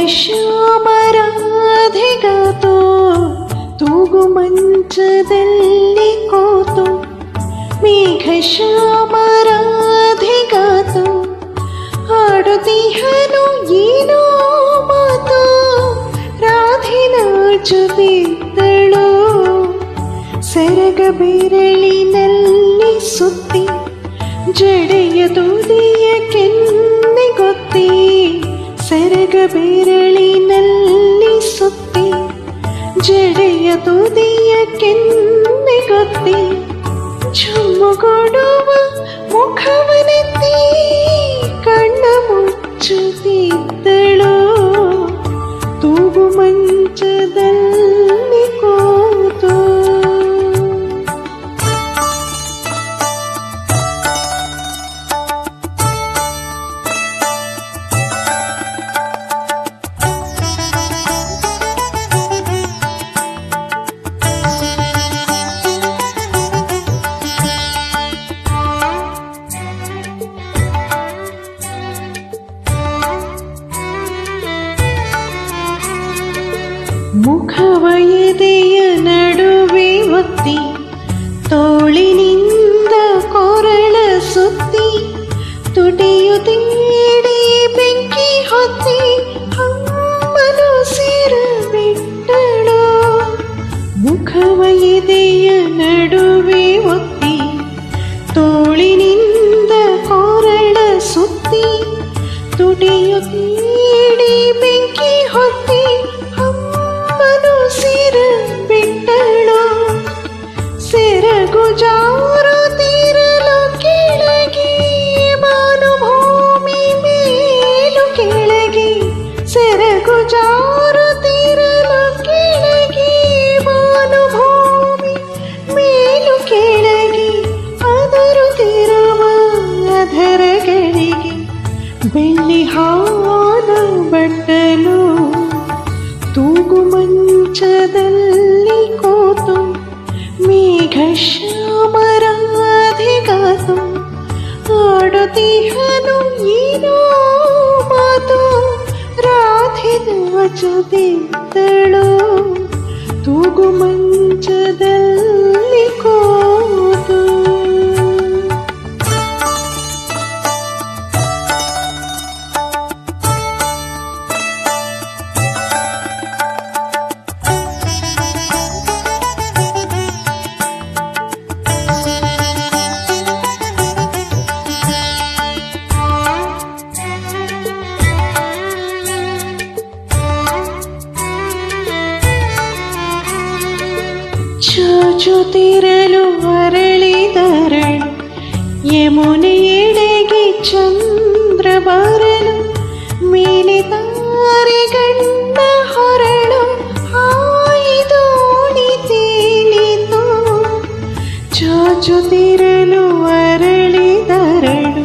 ಶ್ಯಾಮರಾಧೆಗಾತೋ ತೂಗು ಮಂಚದಲ್ಲಿ ಕೂತು ಮೇಘ ಶ್ಯಾಮರಾಧೆಗಾತೋ ಹಾಡುತ್ತಿಹನು ಏನೋ ಮಾತು ರಾಧೆ ನಾಚುತ್ತಿದ್ದಳು ಸೆರಗ ಬೆರಳಿನಲ್ಲಿ ಸುತ್ತಿ ಜಡೆಯ ತುದಿಯ ಕೆನ್ನೆ ಗೊತ್ತಿ ಸೆರಗ ಬೆರಳಿನಲ್ಲಿ ತುದಿಯ ಕೆನ್ನೆ ಗೊತ್ತಿ ಚುಮ್ಮುಗೊಡುವ ಮುಖವ ಎದೆಯ ನಡುವೆ ಒತ್ತಿ, ತೋಳಿನಿಂದ ಕೊರಳ ಸುತ್ತಿ, ತುಟಿಯು ತೀಡಿ ಬೆಂಕಿ ಹೊತ್ತಿ, ಅಮ್ಮನು ಸೇರಬಿಟ್ಟಳು ಮುಖವ ಎದೆಯ ಬೆಳ್ಳಿ ಹಾಲು ಬಟ್ಟಲು ತೂಗು ಮಂಚದಲ್ಲಿ ಕೂತು ಮೇಘ ಶ್ಯಾಮರಾಧಿಗಾತು ಆಡುತ್ತಿಹನು ಏನೋ ಮಾತು ರಾಧೆ ನಾಚುತ್ತಿದ್ದಳು ತೂಗು ಮಂಚದಲ್ಲಿ ಚಾಚುತ್ತಿರಲು ಅರಳಿದರಳು ಯಮುನೆಯೆಡೆಗೆ ಚಂದ್ರ ಬರಲು ಮೇಲೆ ತಾರೆ ಗಂಡ ಹೊರಳು ಹಾಯಿದೋಣಿ ತೇಲಿತು ಚಾಚುತ್ತಿರಲು ಅರಳಿದರಳು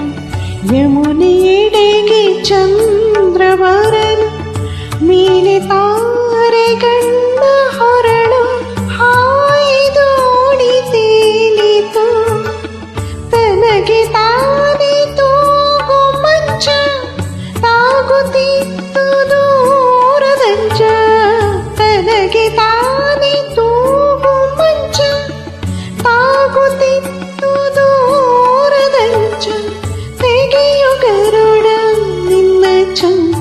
ಯಮುನೆಯೆಡೆಗೆ ಚಂದ್ರ ಬರಲು ಮೇಲೆ ತಾರೆ ചൊന്ന